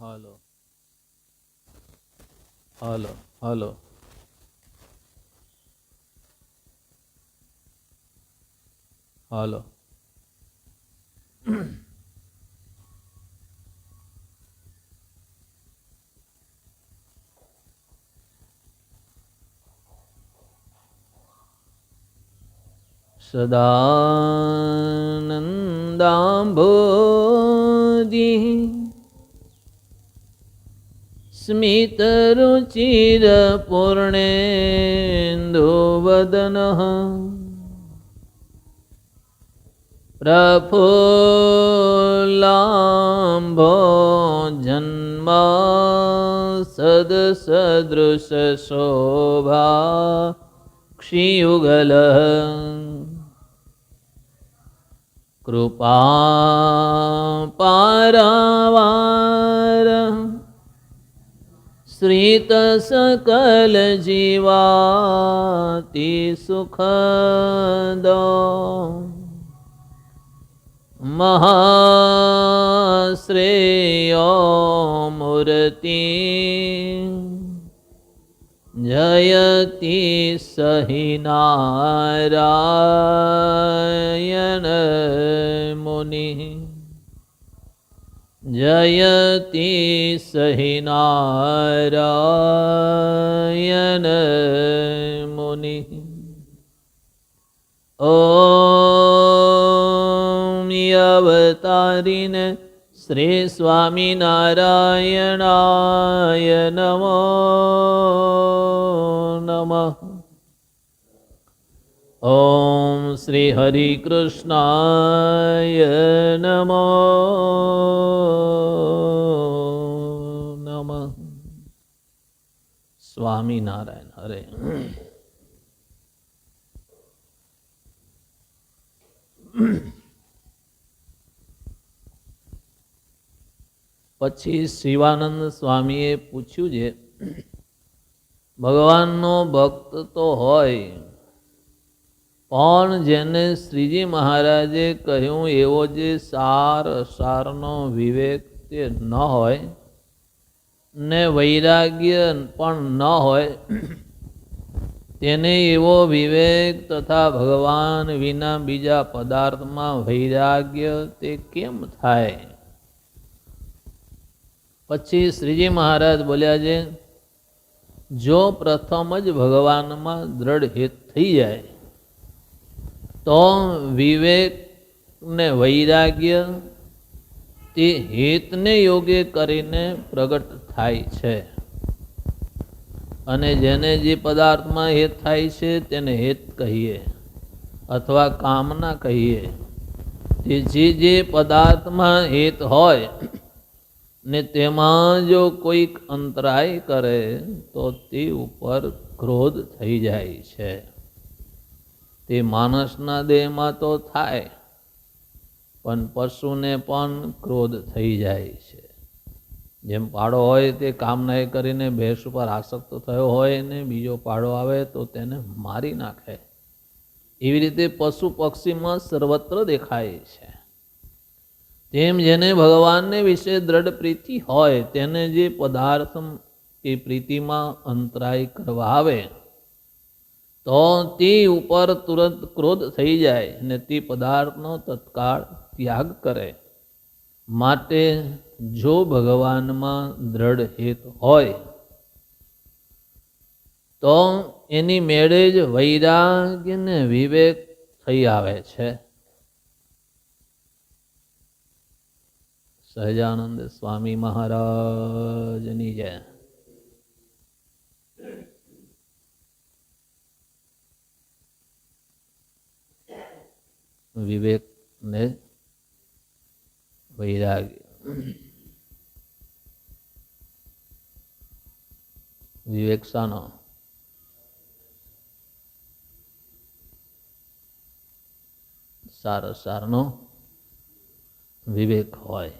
હાલો. હાલો હાલો. હાલો. સદાનંદાંભોધિ स्मितरुचिरपूर्णेन्दुवदनः प्रफुल्लाम्भो जन्मा सदसदृशशोभा क्षियुगलः कृपा पारावार શ્રીત સકલ જીવાતિ સુખદો મહાશ્રેયો મૂર્તિ જયતિ સહિનારાયણ મુનિ જયતિ સહિનારાયણ મુનિ ઓવતારીન શ્રી સ્વામિનારાયણાય નમો નમઃ ઓમ શ્રી હરિ કૃષ્ણાય નમો નમ સ્વામિનારાયણ હરે પછી શિવાનંદ સ્વામીએ પૂછ્યું છે, ભગવાનનો ભક્ત તો હોય પણ જેને શ્રીજી મહારાજે કહ્યું એવો જે સાર અસારનો વિવેક તે ન હોય, ને વૈરાગ્ય પણ ન હોય, તેને એવો વિવેક તથા ભગવાન વિના બીજા પદાર્થમાં વૈરાગ્ય તે કેમ થાય? પછી શ્રીજી મહારાજ બોલ્યા છે, જો પ્રથમ જ ભગવાનમાં દ્રઢ હિત થઈ જાય તો વિવેક ને વૈરાગ્ય તે હિતને યોગ્ય કરીને પ્રગટ થાય છે. અને જેને જે પદાર્થમાં હેત થાય છે તેને હેત કહીએ અથવા કામના કહીએ. તે જે જે પદાર્થમાં હેત હોય ને તેમાં જો કોઈક અંતરાય કરે તો તે ઉપર ક્રોધ થઈ જાય છે. તે માણસના દેહમાં તો થાય, પણ પશુને પણ ક્રોધ થઈ જાય છે. જેમ પાડો હોય તે કામના કરીને ભેંસ ઉપર આસક્ત થયો હોય ને બીજો પાડો આવે તો તેને મારી નાખે. એવી રીતે પશુ પક્ષીમાં સર્વત્ર દેખાય છે. તેમ જેને ભગવાનને વિશે દ્રઢ પ્રીતિ હોય, તેને જે પદાર્થ એ પ્રીતિમાં અંતરાય કરવા આવે તો તે ઉપર તુરંત ક્રોધ થઈ જાય ને તે પદાર્થનો તત્કાળ ત્યાગ કરે. માટે જો ભગવાનમાં દ્રઢ હેત હોય, તો એની મેળે જ વૈરાગ્ય ને વિવેક થઈ આવે છે. સહજાનંદ સ્વામી મહારાજની જય. વિવેક ને વૈરાગ્ય વિવેક શાનો સારો સારનો વિવેક હોય.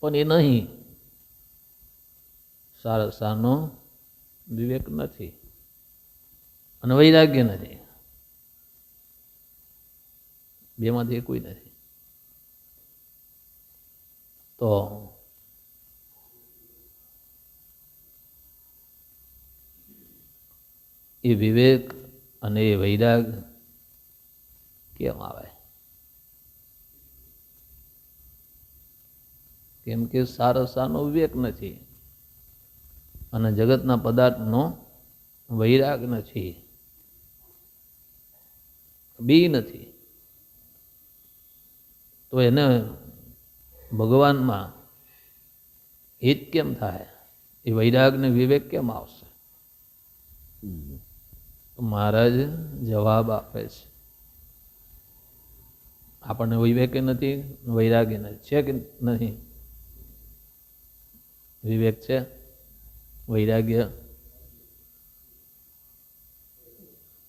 પણ એ નહીં. સારા સારનો વિવેક નથી. અને વૈરાગ્ય નથી. બેમાંથી કોઈ નથી. તો એ વિવેક અને એ વૈરાગ કેમ આવે? કેમ કે સારસાનો વિવેક નથી અને જગતના પદાર્થનો વૈરાગ નથી. બી નથી. તો એને ભગવાનમાં હિત કેમ થાય? એ વૈરાગને વિવેક કેમ આવશે? મહારાજ જવાબ આપે છે. આપણને વિવેકે નથી વૈરાગ્ય નથી. છે કે નહીં? વિવેક છે? વૈરાગ્ય?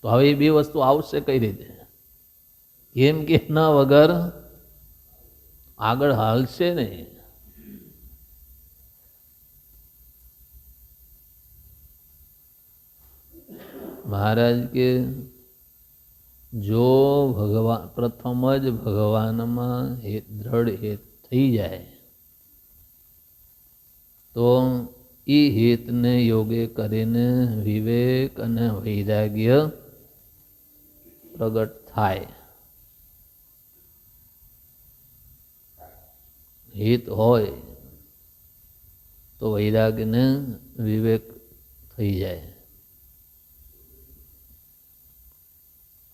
તો હવે એ બે વસ્તુ આવશે કઈ રીતે? કેમ કે એના વગર આગળ હાલશે નહીં. મહારાજ કે, જો ભગવાન, પ્રથમ જ ભગવાનમાં દ્રઢ હેત થઈ જાય, તો એ હેતને યોગે કરીને વિવેક અને વૈરાગ્ય પ્રગટ થાય. હિત હોય, તો વૈરાગ્યને વિવેક થઈ જાય.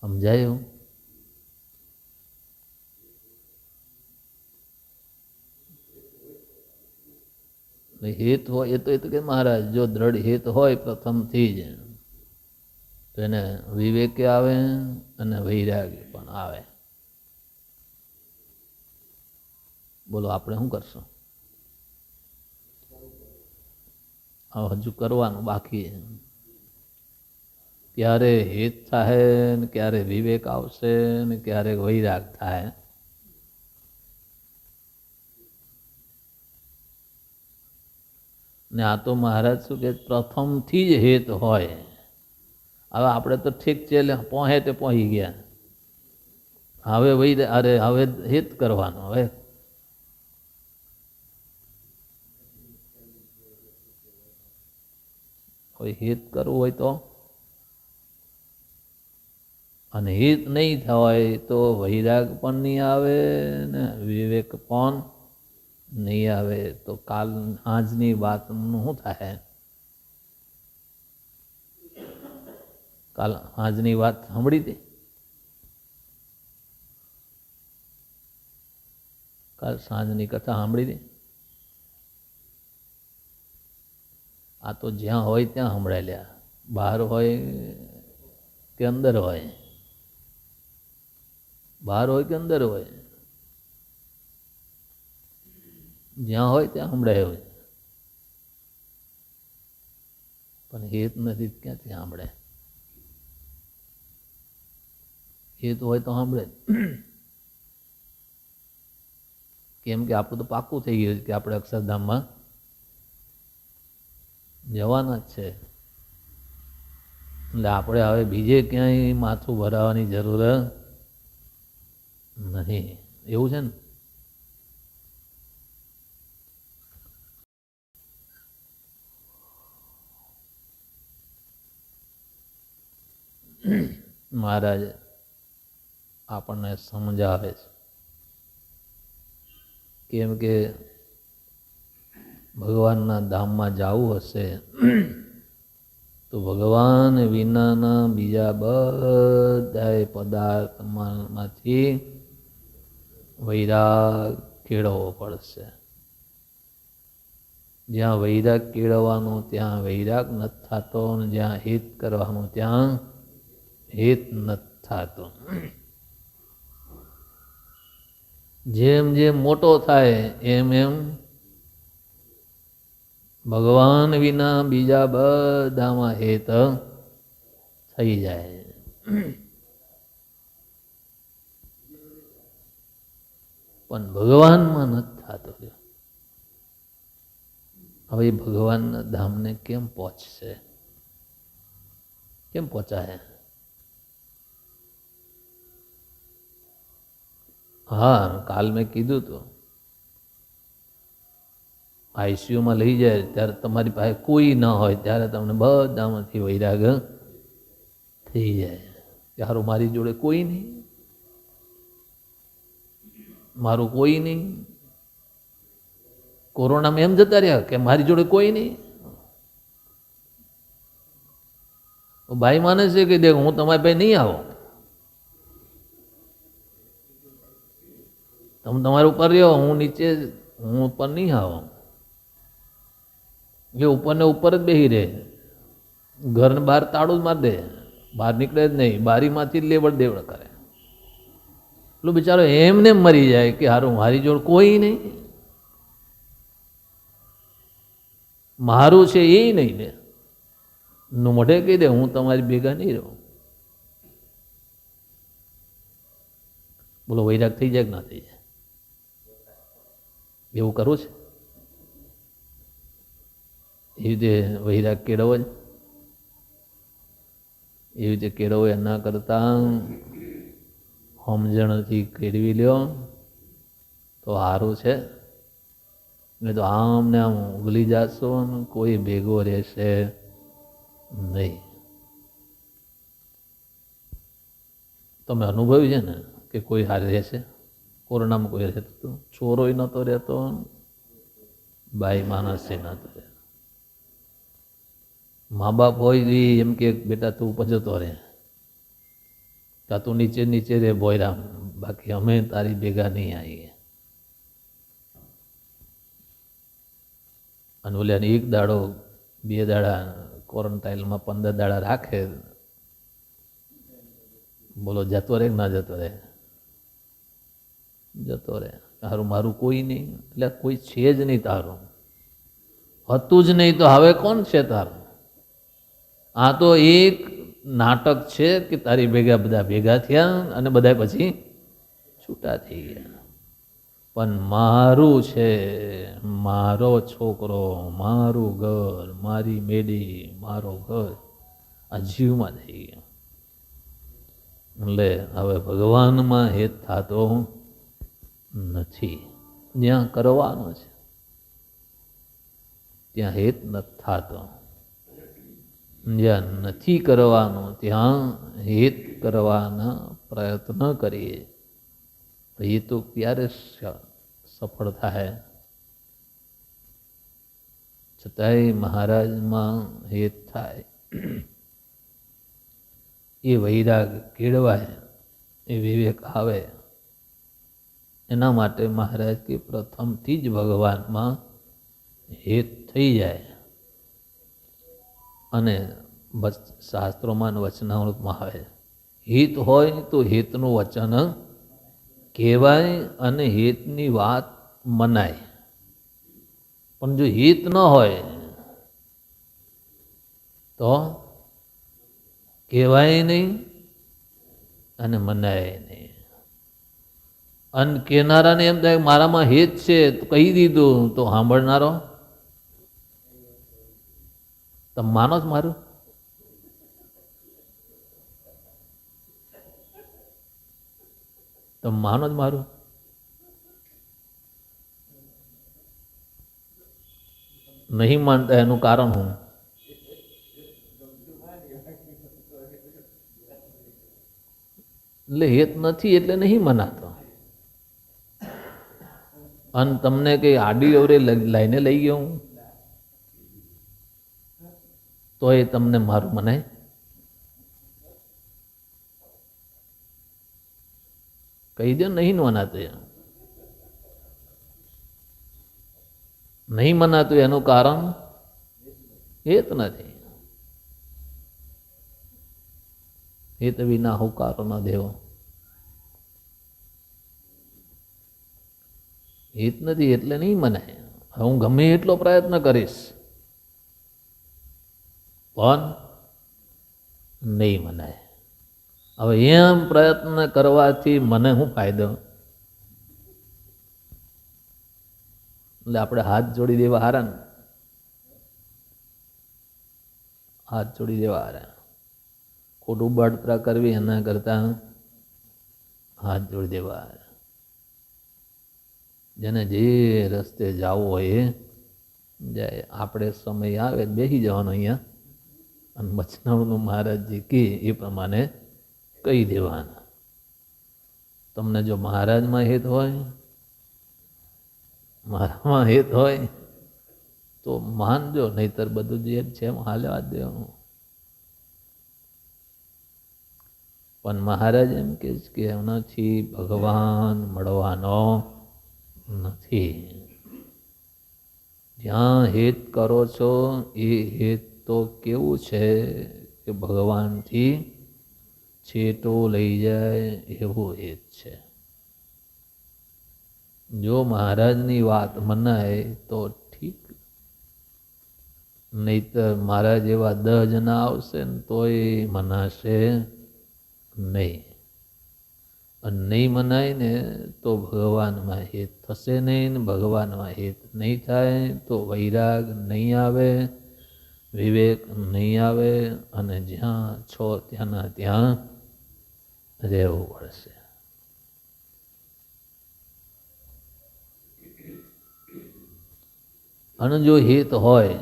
સમજાયું? હિત હોય, એ તો એ તો કે મહારાજ, જો દ્રઢ હિત હોય પ્રથમથી જ, તો એને વિવેકે આવે અને વૈરાગ્ય પણ આવે. બોલો, આપણે શું કરશું? આ હજુ કરવાનું બાકી છે. ક્યારે હિત થાય ને ક્યારે વિવેક આવશે ને ક્યારે વૈરાગ થાય ને આ તો મહારાજ શું કે, પ્રથમથી જ હેત હોય. હવે આપણે તો ઠીક છે, એટલે પહોંચે તે પહોંચી ગયા. હવે વૈ અરે, હવે હિત કરવાનું, હવે કોઈ હિત કરવું હોય તો? અને હિત નહીં થાય તો વૈરાગ પણ નહીં આવે ને વિવેક પણ નહીં આવે તો કાલ આજની વાતનું શું થાય? કાલ આજની વાત સાંભળી હતી? કાલ સાંજની કથા સાંભળી હતી? આ તો જ્યાં હોય ત્યાં સંભળાયેલા. બહાર હોય કે અંદર હોય? બહાર હોય કે અંદર હોય? જ્યાં હોય ત્યાં સંભળાય હોય. પણ હેત નથી ક્યાંથી સાંભળે હેત હોય તો સાંભળે. કેમ કે આપણું તો પાક્કું થઈ ગયું છે કે આપણે અક્ષરધામમાં જવાના જ છે. એટલે આપણે હવે બીજે ક્યાંય માથું ભરાવાની જરૂર નહીં. એવું છે ને? મહારાજ, આપણને સમજાવે છે. કેમ કે ભગવાનના ધામમાં જવું હશે, તો ભગવાન વિનાના બીજા બધા પદાર્થમાંથી વૈરાગ કેળવવો પડશે. જ્યાં વૈરાગ કેળવવાનો, ત્યાં વૈરાગ નથી થતો અને જ્યાં હિત કરવાનું, ત્યાં હિત નથી થતો. જેમ જેમ મોટો થાય, એમ એમ ભગવાન વિના બીજા બધામાં હેત થઈ જાય. પણ ભગવાનમાં નથી થતો હવે એ ભગવાનના ધામને કેમ પહોંચશે? કેમ પહોંચાય? હા, કાલ મેં કીધું હતું આઈસીયુમાં લઈ જાય ત્યારે તમારી પાસે કોઈ ન હોય, ત્યારે તમને બધામાંથી વૈરાગ થઈ જાય. કે મારી જોડે કોઈ નહીં. મારું કોઈ નહીં. કોરોનામાં એમ જતા રહ્યા કે મારી જોડે કોઈ નહીં. ભાઈ માને છે કે દેખ, હું તમારી પાસે નહીં આવો. તમે તમારા ઉપર રહ્યો, હું નીચે, હું ઉપર નહીં આવો. એ ઉપરને ઉપર જ બેસી રહે. ઘરને બહાર તાળું જ મારી દે. બહાર નીકળે જ નહીં. બારીમાંથી જ લેવડ દેવડ કરે. એટલું બિચારો એમને મરી જાય કે હારું, મારી જોડ કોઈ નહીં. મારું છે એ નહીં ને. નું મોઢે કહી દે, હું તમારી ભેગા નહીં રહું. બોલો, વૈરાગ થઈ જાય કે ના થઈ જાય? એવું કરવું છે? એવી રીતે વૈરાગ કેળવો જ એવી રીતે કેળવો એના કરતાં સમજણથી કેળવી લ્યો, તો સારું છે. નહીં તો આમ ને આમ ઉગલી જશો ને કોઈ ભેગો રહેશે નહીં. તમે અનુભવ્યું છે ને કે કોઈ હારે રહેશે? કોરોનામાં કોઈ રહેતું? હતું ચોરોય નહોતો રહેતો બાઈ માણસે નહોતો રહેતો મા બાપ હોય એમ કે, બેટા, તું પજતો રહે. કાં તું નીચે નીચે રે બોયરામ બાકી અમે તારી ભેગા નહીં આવીએ. અને ઓલ્યાને એક દાડો, બે દાડા ક્વોરન્ટાઇનમાં પંદર દાડા રાખે. બોલો, જતો રહે ના જતો રહે? જતો રહે. તારું મારું કોઈ નહીં. એટલે કોઈ છે જ નહીં તારું. હતું જ નહીં તો હવે કોણ છે તારું? આ તો એક નાટક છે કે તારી ભેગા બધા ભેગા થયા અને બધા પછી છૂટા થઈ ગયા. પણ મારું છે, મારો છોકરો, મારું ઘર, મારી મેડી, મારો ઘર આ જીવમાં થઈ ગયો. એટલે હવે ભગવાનમાં હેત થતો નથી. જ્યાં કરવાનો છે, ત્યાં હેત નથી થતો. જ્યાં નથી કરવાનો ત્યાં હિત કરવાના પ્રયત્ન કરીએ. તો એ તો ક્યારે સ- સફળ થાય છતાંય મહારાજમાં હેત થાય. એ વૈરાગ કેળવાય, એ વિવેક આવે. એના માટે મહારાજ કે પ્રથમથી જ ભગવાનમાં હેત થઈ જાય. અને શાસ્ત્રોમાં વચનામૃતમાં આવે. હિત હોય તો હિતનું વચન કહેવાય અને હિતની વાત મનાય. પણ જો હિત ન હોય તો કહેવાય નહીં અને મનાય નહીં. અને કહેનારાને એમ થાય મારામાં હિત છે તો કહી દીધું, તો સાંભળનારો તમે માનો જ મારું. તમે માનો જ મારું. નહીં માનતા એનું કારણ હું? એટલે હેત નથી એટલે નહીં મનાતો. અને તમને કઈ આડી અવરે લાઈને લઈને લઈ ગયો હું? તો એ તમને મારું મને કહી દો નહીં મનાતું નહીં મનાતું એનું કારણ હેત નથી. હેત વિના હું કારણ દેવો. હિત નથી, એટલે નહીં મને હું ગમે એટલો પ્રયત્ન કરીશ. પણ નહીં મનાય. હવે એમ પ્રયત્ન કરવાથી મને શું ફાયદો? એટલે આપણે હાથ જોડી દેવા હારા ને? હાથ જોડી દેવા હારા. ખોટું બળતરા કરવી એના કરતા હાથ જોડી દેવા હારા. જેને જે રસ્તે જવું હોય એ જાય આપણે સમય આવે બેસી જવાનો અહીંયા અને મચનાવનું મહારાજજી કહે એ પ્રમાણે કહી દેવાના. તમને જો મહારાજમાં હેત હોય, મારામાં હેત હોય, તો માનજો નહીતર બધું જે છે હાલવા દેવાનું પણ મહારાજ એમ કે છે કે એમનાથી ભગવાન મળવાનો નથી. જ્યાં હેત કરો છો, એ હેત તો કેવું છે કે ભગવાનથી છેટો લઈ જાય એવું હેત છે. જો મહારાજની વાત મનાય તો ઠીક. નહીતર મારા જેવા દહ જણા આવશે ને તોય મનાશે નહીં. અને નહીં મનાય ને તો ભગવાનમાં હેત થશે નહીં ને ભગવાનમાં હેત નહીં થાય તો વૈરાગ નહીં આવે. વિવેક નહીં આવે અને જ્યાં છો ત્યાંના ત્યાં રહેવું પડશે. અને જો હિત હોય,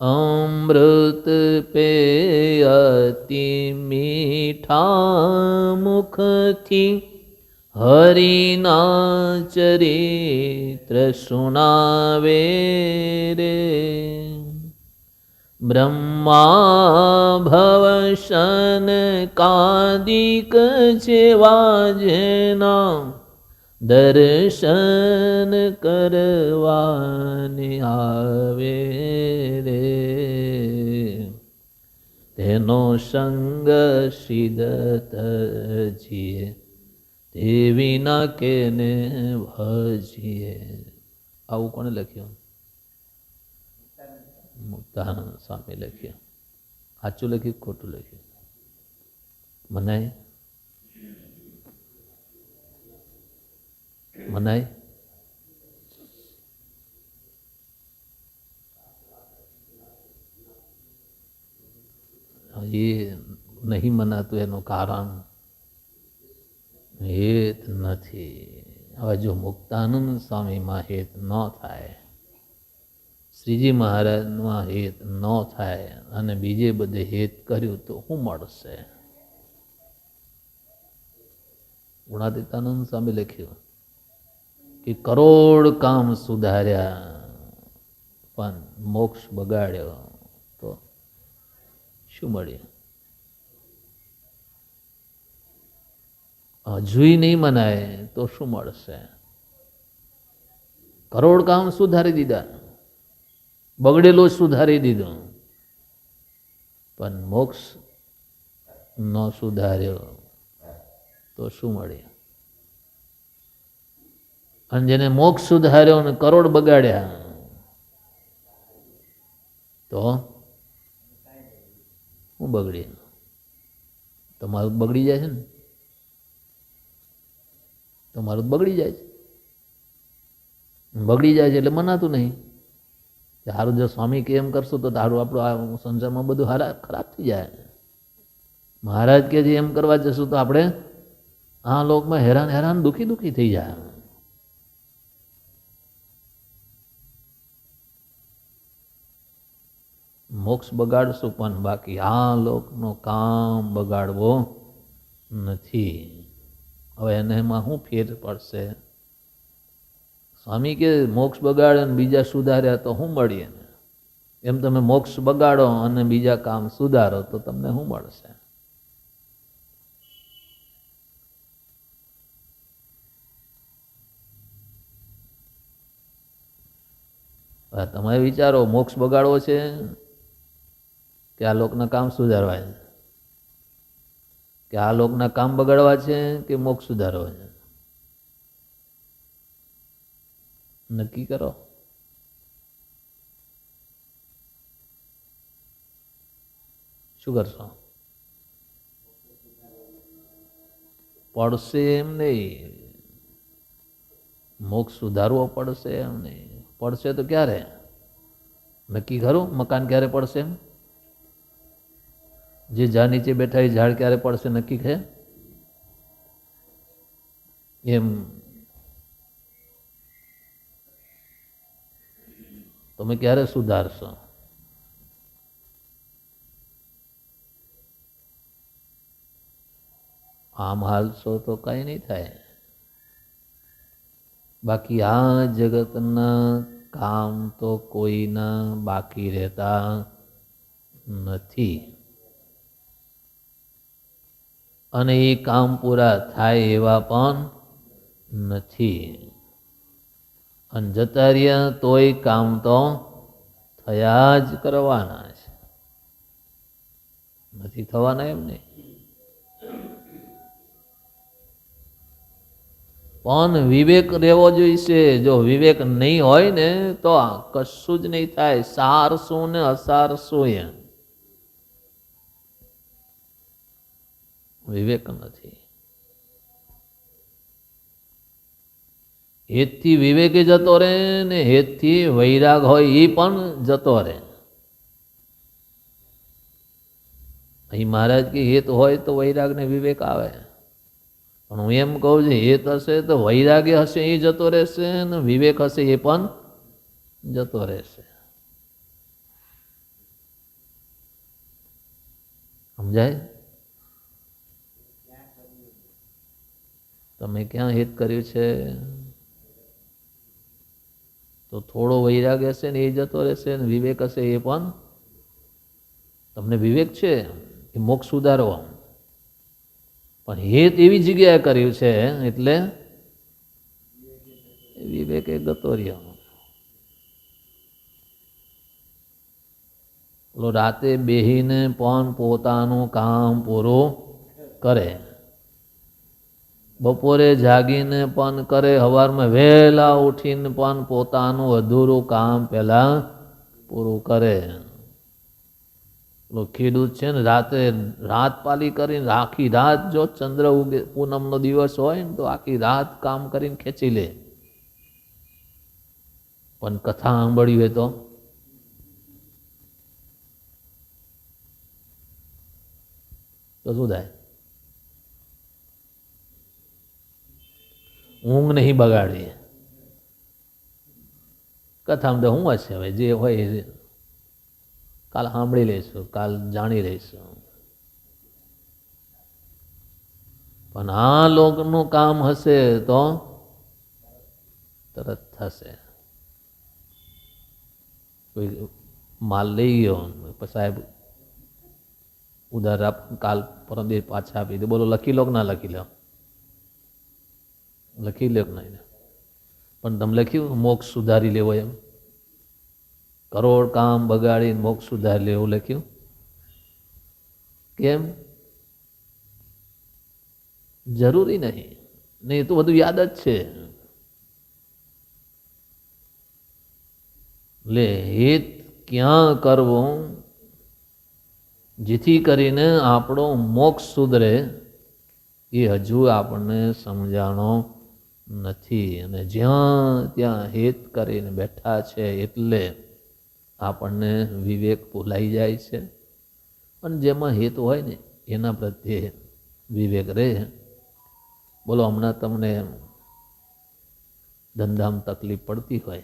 અમૃત પે અતિ મીઠા મુખથી હરિના ચરિત્ર સુણાવે રે. બ્રહ્મા ભવશન કાદિક જેવા જેના દર્શન કરવાને આવે રે. તેનો સંગ સિદ્ધ જીએ તે વિના કેને ભજીએ. આવું કોણે લખ્યું? મુક્તાનંદ સ્વામી લખ્યું. સાચું લખ્યું ખોટું લખ્યું? મનાય? મનાય? એ નહીં મનાતું એનું કારણ હેત નથી હવે જો મુક્તાનંદ સ્વામીમાં હેત ન થાય શ્રીજી મહારાજમાં હેત ન થાય અને બીજે બધે હેત કર્યું તો શું મળશે ગુણાતીતાનંદ સ્વામી લખ્યું કે કરોડ કામ સુધાર્યા પણ મોક્ષ બગાડ્યો તો શું મળ્યું હજુય નહીં મનાય તો શું મળશે? કરોડ કામ સુધારી દીધા, બગડેલો સુધારી દીધો, પણ મોક્ષ ન સુધાર્યો તો શું મળે? અને જેને મોક્ષ સુધાર્યો અને કરોડ બગાડ્યા, તો હું બગડી તમારું બગડી જાય છે ને? તમારું બગડી જાય છે. બગડી જાય છે એટલે મનાતું નહીં. કે સારું જો સ્વામી કે એમ કરશો તો તારું આપણું આ સંસારમાં બધું હારા ખરાબ થઈ જાય. મહારાજ કે જે એમ કરવા જશું તો આપણે આ લોકમાં હેરાન હેરાન દુઃખી દુઃખી થઈ જાય. મોક્ષ બગાડશું પણ બાકી આ લોકનો કામ બગાડવો નથી. હવે એને એમાં શું ફેર પડશે? સ્વામી કે મોક્ષ બગાડે અને બીજા સુધાર્યા તો શું મળીએ ને એમ તમે મોક્ષ બગાડો અને બીજા કામ સુધારો તો તમને શું મળશે? તમે વિચારો, મોક્ષ બગાડવો છે કે આ લોકના કામ સુધારવા છે? કે આ લોકના કામ બગાડવા છે કે મોક્ષ સુધારવા છે? નક્કી કરો. શું કરશો? પડશે એમ નહીં. મોક્ષ સુધારવો પડશે એમ નહીં. પડશે તો ક્યારે? નક્કી ખરું? મકાન ક્યારે પડશે એમ? જે ઝાડ નીચે બેઠા એ ઝાડ ક્યારે પડશે નક્કી છે? એમ. તમે ક્યારે સુધારશો? આમ હાલશો તો કંઈ નહીં થાય. બાકી આ જગતના કામ તો કોઈના બાકી રહેતા નથી. અને એ કામ પૂરા થાય એવા પણ નથી. અને જતા રહ્યા તોય કામ તો થયા જ કરવાના છે. નથી થવાના એમ નહીં. પણ વિવેક રહેવો જોઈશે. જો વિવેક નહીં હોય ને તો કશું જ નહીં થાય. સાર શું ને અસાર શું એમ. વિવેક નથી. હેતથી વિવેકે જતો રહે ને હેતથી વૈરાગ હોય એ પણ જતો રહે અહીં મહારાજ કે હેત હોય તો વૈરાગ ને વિવેક આવે. પણ હું એમ કહું છું, હેત હશે તો વૈરાગ્ય હશે એ જતો રહેશે ને વિવેક હશે એ પણ જતો રહેશે. સમજાય? તમે ક્યાં હિત કર્યું છે? તો થોડો વૈરાગ હશે ને એ જતો રહેશે ને વિવેક હશે એ પણ તમને વિવેક છે એ મોક્ષ સુધારો પણ હેત એવી જગ્યાએ કર્યું છે એટલે વિવેક એ ગતો રહ્યો. રાતે બેહીને પણ પોતાનું કામ પૂરું કરે. બપોરે જાગીને પણ કરે સવારમાં વહેલા ઉઠીને પણ પોતાનું અધૂરું કામ પહેલા પૂરું કરે. પેલો ખેડૂત છે ને, રાતે રાત પાલી કરીને આખી રાત જો ચંદ્ર ઉગે, પૂનમનો દિવસ હોય ને, તો આખી રાત કામ કરીને ખેંચી લે. પણ કથા સાંભળી હોય તો. તો શું થાય? ઊંઘ નહીં બગાડી કથામાં તો હું હશે હવે જે હોય એ કાલ સાંભળી લઈશું, કાલ જાણી લઈશું. પણ આ લોકનું કામ હશે તો તરત થશે. કોઈ માલ લઈ ગયો સાહેબ ઉધાર કાલ પરમ પાછા આપી દે. બોલો, લખી લો કે ના લખી લો? લખી લે નહીં પણ તમે લખ્યું, મોક્ષ સુધારી લેવો એમ. કરોડ કામ બગાડીને મોક્ષ સુધારી લેવું લખ્યું. કેમ? જરૂરી નહીં. નહીં તો બધું યાદ જ છે. લે, હિત ક્યાં કરવું? જેથી કરીને આપણો મોક્ષ સુધરે. એ હજુ આપણને સમજાણો નથી અને જ્યાં ત્યાં હેત કરીને બેઠા છે એટલે આપણને વિવેક ભૂલાઈ જાય છે. પણ જેમાં હેત હોય ને, એના પ્રત્યે વિવેક રહે. બોલો, હમણાં તમને ધંધામાં તકલીફ પડતી હોય?